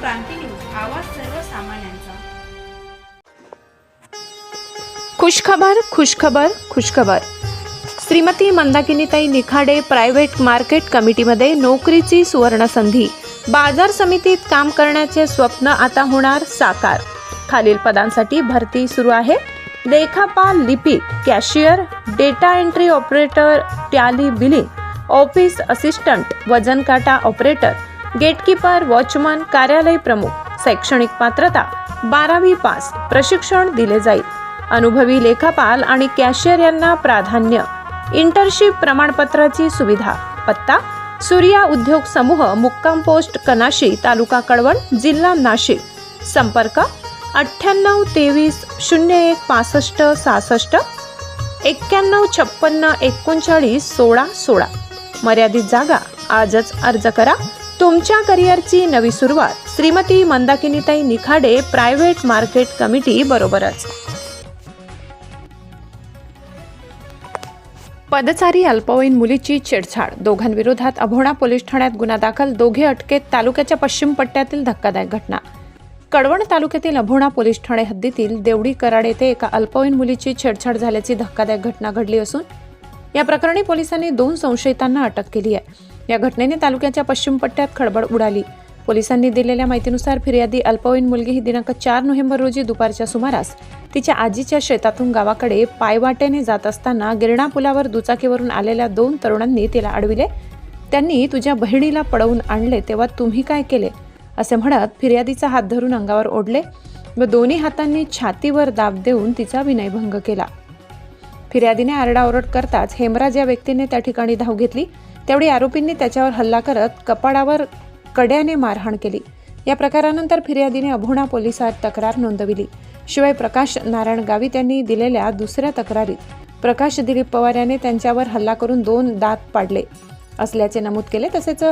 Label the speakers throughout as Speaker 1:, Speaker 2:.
Speaker 1: क्रांती news आवाज सर्वसामान्यांचा
Speaker 2: खुशखबर खुशखबर खुशखबर. श्रीमती मंदाकिनीताई निखाडे प्रायव्हेट मार्केट कमिटीमध्ये नोकरीची सुवर्णसंधी. बाजार समितीत काम करण्याचे स्वप्न आता होणार साकार. खालील पदांसाठी भरती सुरू आहे. लेखापाल लिपिक cashier data entry operator tally billing office assistant वजन काटा ऑपरेटर गेटकीपर वॉचमन कार्यालय प्रमुख शैक्षणिक पात्रता बारावी पास प्रशिक्षण दिले जाईल. अनुभवी लेखापाल आणि कॅशियर यांना प्राधान्य. इंटर्नशिप प्रमाणपत्राची सुविधा. पत्ता सूर्या उद्योग समूह मुक्काम पोस्ट कनाशी तालुका कळवण जिल्हा नाशिक. संपर्क अठ्ठ्याण्णव तेवीस शून्य एक पासष्ट सहासष्ट एक्क्याण्णव छप्पन्न एकोणचाळीस सोळा सोळा. मर्यादित जागा आजच अर्ज करा. तुमच्या करिअरची नवी सुरुवात. श्रीमती मंदाकिनीताई निखाडे प्रायव्हेट मार्केट कमिटी बरोबरच. पदचारी अल्पवयीन मुलीची छेडछाड. दोघांविरोधात अभोणा पोलीस ठाण्यात गुन्हा दाखल. दोघे अटकेत. तालुक्याच्या पश्चिम पट्ट्यातील धक्कादायक घटना. कडवण तालुक्यातील अभोणा पोलीस ठाणे हद्दीतील देवडी कराड येथे एका अल्पवयीन मुलीची छेडछाड झाल्याची धक्कादायक घटना घडली असून या प्रकरणी पोलिसांनी दोन संशयितांना अटक केली आहे. या घटनेने तालुक्याच्या पश्चिम पट्ट्यात खळबळ उडाली. पोलिसांनी दिलेल्या माहितीनुसार फिर्यादी अल्पवयीन मुलगी ही दिनांक चार नोव्हेंबर रोजी दुपारच्या सुमारास तिच्या आजीच्या शेतातून गावाकडे पायवाटेने जात असताना गिरणा पुलावर दुचाकीवरून आलेल्या दोन तरुणांनी तिला अडविले. त्यांनी तुझ्या बहिणीला पळवून आणले तेव्हा तुम्ही काय केले? असे म्हणत फिर्यादीचा हात धरून अंगावर ओढले व दोन्ही हातांनी छातीवर दाब देऊन तिचा विनयभंग केला. फिर्यादीने आरडाओरड करताच हेमराज या व्यक्तीने त्या ठिकाणी धाव घेतली. त्यावेळी आरोपींनी त्याच्यावर हल्ला करत कपाडावर कड्याने मारहाण केली. या प्रकारानंतर फिर्यादीने अभोणा पोलिसात तक्रार नोंदविली. शिवाय प्रकाश नारायण गावित यांनी दिलेल्या दुसऱ्या तक्रारीत प्रकाश दिलीप पवार याने त्यांच्यावर हल्ला करून दोन दात पाडले असल्याचे नमूद केले. तसेच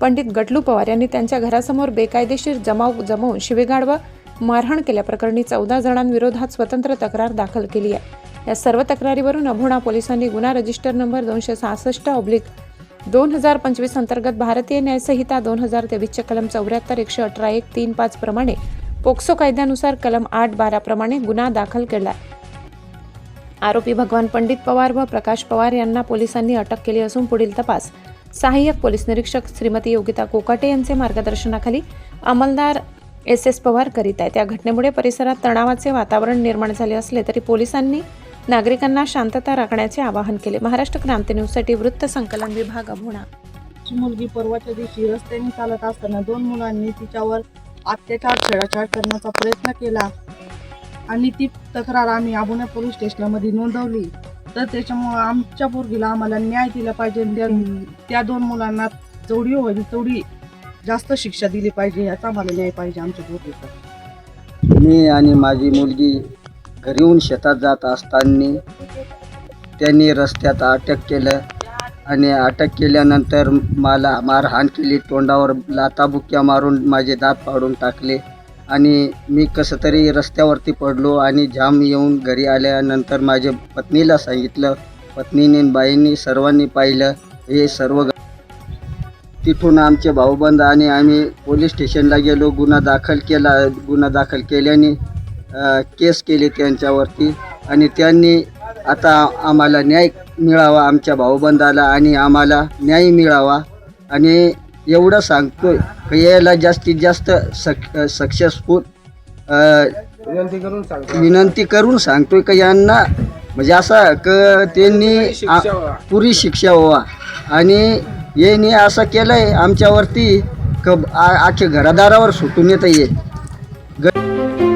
Speaker 2: पंडित गटलू पवार यांनी त्यांच्या घरासमोर बेकायदेशीर जमाव जमवून शिवेगाड व मारहाण केल्याप्रकरणी चौदा जणांविरोधात स्वतंत्र तक्रार दाखल केली आहे. या सर्व तक्रारीवरून अभोणा पोलिसांनी गुन्हा रजिस्टर नंबर दोनशे सहासष्ट ऑब्लिक दोन हजार पंचवीस अंतर्गत भारतीय न्यायसंहिता दोन हजार तेवीसचे कलम चौऱ्याहत्तर एकशे अठरा एक तीन पाच प्रमाणे पोक्सो कायद्यानुसार कलम आठ बारा प्रमाणे गुन्हा दाखल केला आरोपी भगवान पंडित पवार व प्रकाश पवार यांना पोलिसांनी अटक केली असून पुढील तपास सहाय्यक पोलीस निरीक्षक श्रीमती योगिता कोकाटे यांचे मार्गदर्शनाखाली अंमलदार एस एस पवार करीत आहेत. या घटनेमुळे परिसरात तणावाचे वातावरण निर्माण झाले असले तरी पोलिसांनी नागरिकांना शांतता राखण्याचे आवाहन केले. महाराष्ट्र क्रांती न्यूजसाठी वृत्त संकलन विभाग अभोणा.
Speaker 3: मुलगी परवाच्या दिवशी रस्त्याने चालत असताना दोन मुलांनी तिच्यावर अत्याचार छेडाछाड करण्याचा प्रयत्न केला आणि ती तक्रार आम्ही आबुना पोलीस स्टेशनमध्ये नोंदवली. तर त्याच्यामुळं आमच्या पोरगीला आम्हाला न्याय दिला पाहिजे त्या- त्या दोन मुलांना जेवढी होईल तेवढी जास्त शिक्षा दिली पाहिजे याचा आम्हाला न्याय पाहिजे आमच्या पोरगीचा.
Speaker 4: मी आणि माझी मुलगी घरी येऊन शेतात जात असताना त्यांनी रस्त्यात अटक केलं आणि अटक केल्यानंतर मला मारहाण केली तोंडावर लाताबुक्या मारून माझे दात पाडून टाकले आणि मी कसं तरी रस्त्यावरती पडलो आणि जाम येऊन घरी आल्यानंतर माझ्या पत्नीला सांगितलं पत्नीने बाईंनी सर्वांनी पाहिलं हे सर्व तिथून आमचे भाऊबंद आणि आम्ही पोलीस स्टेशनला गेलो गुन्हा दाखल केला गुन्हा दाखल केल्याने केस केली त्यांच्यावरती आणि त्यांनी आता आम्हाला न्याय मिळावा आमच्या भाऊबंदाला आणि आम्हाला न्याय मिळावा. आणि एवढं सांगतोय की याला जास्तीत जास्त सक सक्सेसफुल विनंती करून सांगतोय. की यांना म्हणजे असं क त्यांनी पुरी शिक्षा व्हावा. आणि यांनी असं केलंय आमच्यावरती क आ- आख्या घरादारावर सुटून येतं ये